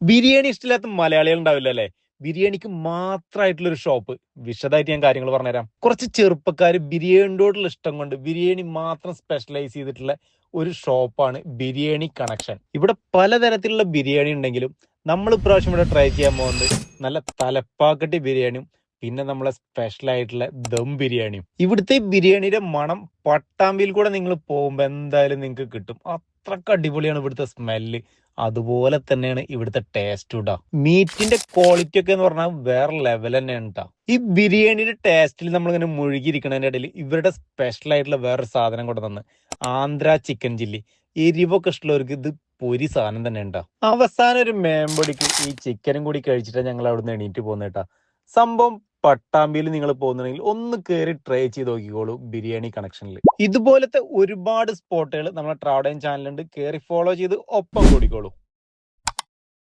ബിരിയാണി ഇഷ്ടമില്ലാത്ത മലയാളികൾ ഉണ്ടാവില്ല അല്ലേ? ബിരിയാണിക്ക് മാത്രമായിട്ടുള്ള ഒരു ഷോപ്പ് വിശദമായിട്ട് ഞാൻ കാര്യങ്ങൾ പറഞ്ഞുതരാം. കുറച്ച് ചെറുപ്പക്കാർ ബിരിയാണിയോടുള്ള ഇഷ്ടം കൊണ്ട് ബിരിയാണി മാത്രം സ്പെഷ്യലൈസ് ചെയ്തിട്ടുള്ള ഒരു ഷോപ്പാണ് ബിരിയാണി കണക്ഷൻ ഇവിടെ പലതരത്തിലുള്ള ബിരിയാണി ഉണ്ടെങ്കിലും നമ്മൾ ഇപ്രാവശ്യം ഇവിടെ ട്രൈ ചെയ്യാൻ പോകുന്നത് നല്ല തലപ്പാക്കട്ടി ബിരിയാണിയും പിന്നെ നമ്മളെ സ്പെഷ്യൽ ആയിട്ടുള്ള ദം ബിരിയാണിയും. ഇവിടുത്തെ ബിരിയാണിയുടെ മണം പട്ടാമ്പിയിൽ കൂടെ നിങ്ങൾ പോകുമ്പോൾ എന്തായാലും നിങ്ങൾക്ക് കിട്ടും. അത്രയ്ക്ക് അടിപൊളിയാണ് ഇവിടുത്തെ സ്മെല്ല് അതുപോലെ തന്നെയാണ് ഇവിടുത്തെ ടേസ്റ്റ് ഇടാ മീറ്റിന്റെ ക്വാളിറ്റി ഒക്കെ എന്ന് പറഞ്ഞാൽ വേറെ ലെവൽ തന്നെയാണ് കേട്ടോ ഈ ബിരിയാണിയുടെ ടേസ്റ്റിൽ നമ്മളിങ്ങനെ മുഴുകിയിരിക്കണതിന്റെ ഇടയിൽ ഇവരുടെ സ്പെഷ്യൽ ആയിട്ടുള്ള വേറൊരു സാധനം കൂടെ തന്ന്. ആന്ധ്ര ചിക്കൻ ചില്ലി എരിവൊക്കെ ഇഷ്ടമുള്ളവർക്ക് ഇത് പൊരി സാധനം തന്നെ ഉണ്ടാവും അവസാനം ഒരു മേമ്പൊടിക്ക് ഈ ചിക്കനും കൂടി കഴിച്ചിട്ടാണ് ഞങ്ങൾ അവിടുന്ന് എണീറ്റ് പോകുന്നത് കേട്ടാ സംഭവം പട്ടാമ്പിയിൽ നിങ്ങൾ പോകുന്നുണ്ടെങ്കിൽ ഒന്ന് കയറി ട്രൈ ചെയ്ത് നോക്കിക്കോളൂ ബിരിയാണി കണക്ഷനിൽ ഇതുപോലത്തെ ഒരുപാട് സ്പോട്ടുകൾ നമ്മുടെ ട്രാവഡൈൻ ചാനലുണ്ട് കയറി ഫോളോ ചെയ്ത് ഒപ്പം കൂടിക്കോളൂ.